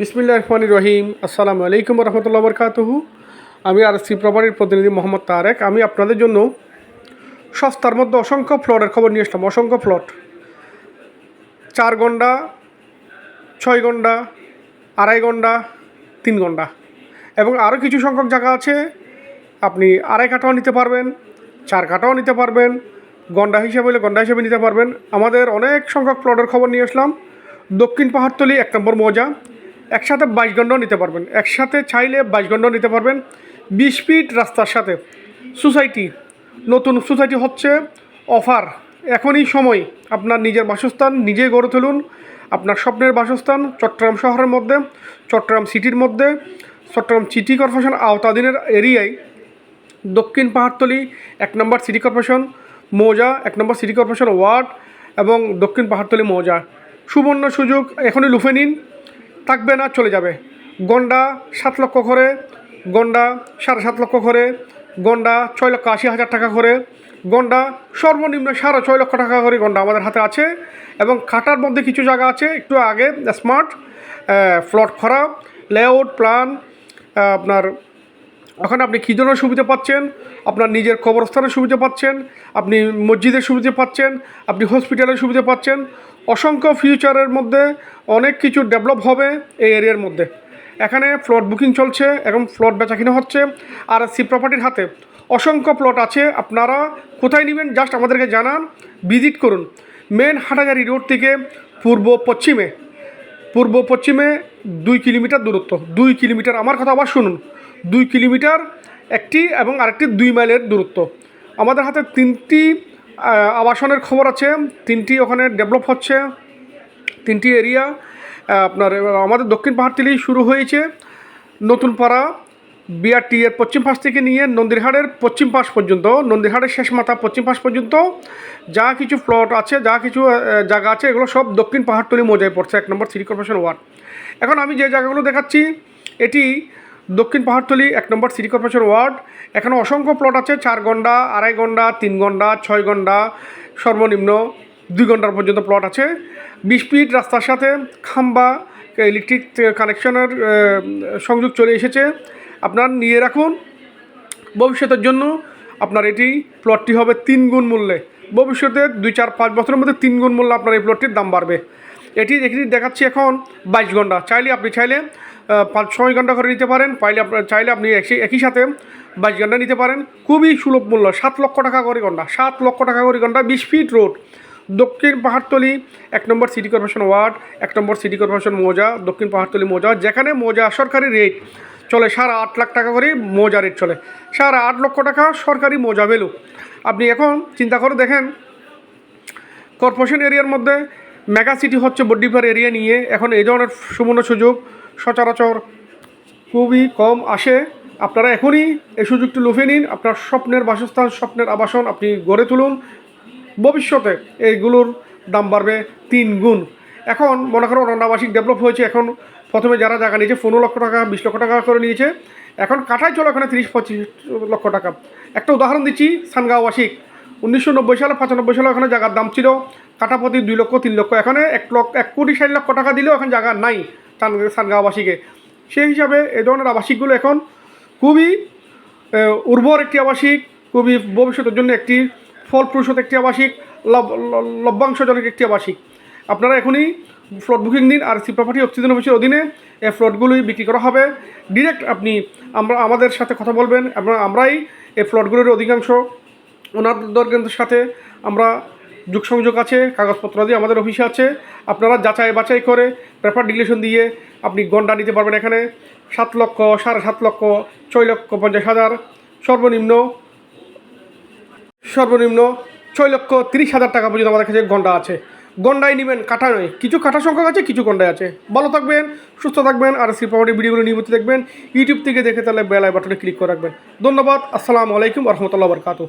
বিসমিল্লা রহমান রহিম। আসসালামু আলাইকুম রহমতুল্লাহ বরকাতহু। আমি আর সি প্রপার্টির প্রতিনিধি মোহাম্মদ তারেক। আমি আপনাদের জন্য সস্তার মধ্যে অসংখ্য ফ্লটের খবর নিয়ে আসলাম। অসংখ্য ফ্লট চার ঘণ্টা, ছয় ঘণ্টা, আড়াই ঘণ্টা, তিন ঘণ্টা। এবং আরও কিছু সংখ্যক জায়গা আছে। আপনি আড়াই কাঠাও নিতে পারবেন, চার কাঠাও নিতে পারবেন গন্ডা হিসেবে হলে গন্ডা হিসেবে নিতে পারবেন। আমাদের অনেক সংখ্যক প্লটের খবর নিয়ে আসলাম। দক্ষিণ পাহাড়তলি এক নম্বর মৌজা। একসাথে বাইশ ঘন্টাও নিতে পারবেন। একসাথে চাইলে বাইশ ঘন্টাও নিতে পারবেন। বিশ ফিট রাস্তার সাথে। সোসাইটি, নতুন সোসাইটি হচ্ছে অফার। এখনই সময়। আপনার নিজের বাসস্থান নিজেই গড়ে তুলুন। আপনার স্বপ্নের বাসস্থান চট্টগ্রাম শহরের মধ্যে, চট্টগ্রাম সিটির মধ্যে, চট্টগ্রাম সিটি কর্পোরেশন আওতাধীনের এরিয়ায়। দক্ষিণ পাহাড়তলি, এক নম্বর সিটি কর্পোরেশন, মৌজা, এক নম্বর সিটি কর্পোরেশন ওয়ার্ড এবং দক্ষিণ পাহাড়তলি মৌজা। সুবর্ণ সুযোগ। এখনই লুফে নিন। থাকবে না, চলে যাবে। গন্ডা সাত লক্ষ করে গন্ডা সাড়ে সাত লক্ষ করে গন্ডা ছয় লক্ষ আশি হাজার টাকা করে গন্ডা সর্বনিম্ন সাড়ে ছয় লক্ষ টাকা করে গন্ডা আমাদের হাতে আছে এবং খাটার মধ্যে কিছু জায়গা আছে, একটু আগে স্মার্ট ফ্লট খরা লেআউট প্ল্যান আপনার ওখানে আপনি কী জন্য সুবিধা পাচ্ছেন? আপনার নিজের কবরস্থানের সুবিধা পাচ্ছেন, আপনি মসজিদের সুবিধা পাচ্ছেন, আপনি হসপিটালের সুবিধা পাচ্ছেন, অসংখ্য ফিউচারের মধ্যে অনেক কিছু ডেভেলপ হবে এই এরিয়ার মধ্যে। এখানে ফ্লট বুকিং চলছে এবং ফ্লট বেচা কিনা হচ্ছে। আর সি প্রপার্টির হাতে অসংখ্য প্লট আছে। আপনারা কোথায় নেবেন জাস্ট আমাদেরকে জানান। ভিজিট করুন মেন হাটাগাড়ি রোড থেকে পূর্ব পশ্চিমে। পূর্ব পশ্চিমে দুই কিলোমিটার দূরত্ব। দুই কিলোমিটার আমার কথা আবার শুনুন। দুই কিলোমিটার একটি এবং আরেকটি দুই মাইলের দূরত্ব। আমাদের হাতে তিনটি আবাসনের খবর আছে। তিনটি ওখানে ডেভেলপ হচ্ছে। তিনটি এরিয়া আপনার আমাদের দক্ষিণ পাহাড় পাহাড়তলি শুরু হয়েছে। নতুন পাড়া বিআরটি এর পশ্চিম পাশ থেকে নিয়ে নন্দীরহাটের পশ্চিম পাশ পর্যন্ত, নন্দীরহাটের শেষ মাথা পশ্চিম পাশ পর্যন্ত। যা কিছু প্লট আছে, যা কিছু জায়গা আছে, এগুলো সব দক্ষিণ পাহাড়তলি মজায় পড়ছে, এক নম্বর সিটি কর্পোরেশন ওয়ার্ড এখন আমি যে জায়গাগুলো দেখাচ্ছি, এটি দক্ষিণ পাহাড়তলি, এক নম্বর সিটি কর্পোরেশন ওয়ার্ড। এখানে অসংখ্য প্লট আছে, চার ঘণ্টা, আড়াই ঘণ্টা, তিন ঘণ্টা, ছয় ঘণ্টা, সর্বনিম্ন দুই ঘণ্টার পর্যন্ত প্লট আছে। বিশ ফিট রাস্তার সাথে খাম্বা ইলেকট্রিক কানেকশনের সংযোগ চলে এসেছে। আপনার নিয়ে রাখুন। ভবিষ্যতের জন্য আপনার এটি প্লটটি হবে তিন গুণ মূল্যে। ভবিষ্যতে দুই, চার, পাঁচ বছরের মধ্যে তিন গুণ মূল্যে আপনার এই প্লটটির দাম বাড়বে। এটি এটি দেখাচ্ছি এখন বাইশ ঘণ্টা। চাইলে আপনি চাইলে পাঁচ, ছয় ঘণ্টা করে নিতে পারেন। পাইলে আপনার চাইলে আপনি একই সাথে বাইশ ঘণ্টা নিতে পারেন। খুবই সুলভ মূল্য, সাত লক্ষ টাকা করে ঘণ্টা, সাত লক্ষ টাকা করে ঘণ্টা, বিশ ফিট রোড, দক্ষিণ পাহাড়তলি, এক নম্বর সিটি কর্পোরেশন ওয়ার্ড, এক নম্বর সিটি কর্পোরেশন মৌজা, দক্ষিণ পাহাড়তলি মৌজা, যেখানে মৌজা সরকারি রেট চলে সাড়ে আট লাখ টাকা করে মৌজা রেট চলে। সাড়ে আট লক্ষ টাকা সরকারি মৌজা ভ্যালু আপনি এখন চিন্তা করে দেখেন, কর্পোরেশন এরিয়ার মধ্যে মেগা সিটি হচ্ছে বড্ডিপার এরিয়া নিয়ে। এখন এই ধরনের সুবর্ণ সুযোগ সচরাচর খুবই কম আসে। আপনারা এখনই এই সুযোগটি লুফে নিন। আপনার স্বপ্নের বাসস্থান, স্বপ্নের আবাসন আপনি গড়ে তুলুন। ভবিষ্যতে এইগুলোর দাম বাড়বে তিন গুণ। এখন মনে করো আবাসিক ডেভেলপ হয়েছে। এখন প্রথমে যারা জায়গা নিয়েছে, পনেরো লক্ষ টাকা, বিশ লক্ষ টাকা করে নিয়েছে। এখন কাঠায় চলো এখানে তিরিশ, পঁচিশ লক্ষ টাকা। একটা উদাহরণ দিচ্ছি সানগাঁও আবাসিক উনিশশো নব্বই সালে, পঁচানব্বই সালে ওখানে জায়গার দাম ছিল কাঠাপতি দুই লক্ষ, তিন লক্ষ। এখানে এক লক্ষ, এক কোটি ষাট লক্ষ টাকা দিলেও এখন জায়গা নাই সান- সানগাঁও সেই হিসাবে এই ধরনের আবাসিকগুলো এখন খুবই উর্বর একটি আবাসিক, খুবই ভবিষ্যতের জন্য একটি ফলপ্রসূ একটি আবাসিক লভ্যাংশজনক একটি আবাসিক। আপনারা এখনই ফ্লট বুকিং নিন, আর সি প্রপার্টি অক্সিজেন অফিসের অধীনে এই ফ্লটগুলোই বিক্রি করা হবে। ডিরেক্ট আপনি আমরা, আমাদের সাথে কথা বলবেন এবং আমরাই এই ফ্লটগুলোর অধিকাংশ ওনাদের সাথে আমরা যোগ সংযোগ আছে, কাগজপত্র দিয়ে আমাদের অফিসে আছে। আপনারা যাচাই বাছাই করে পেপার ডিক্লেশন দিয়ে আপনি গন্ডা নিতে পারবেন এখানে। সাত লক্ষ, সাড়ে সাত লক্ষ, ছয় লক্ষ পঞ্চাশ হাজার, সর্বনিম্ন সর্বনিম্ন ছয় লক্ষ তিরিশ হাজার টাকা পর্যন্ত আমাদের কাছে গন্ডা আছে। গন্ডায় নেবেন কাঠা নয়। কিছু কাঠা সংখ্যক আছে, কিছু গন্ডায় আছে। ভালো থাকবেন, সুস্থ থাকবেন, আর সি প্রপার্টি ভিডিওগুলো নিয়মিত দেখবেন। ইউটিউব থেকে দেখে তাহলে বেলায় বাটনে ক্লিক করে রাখবেন। ধন্যবাদ, আসসালামু আলাইকুম রহমতুল্লাহ বরকাতু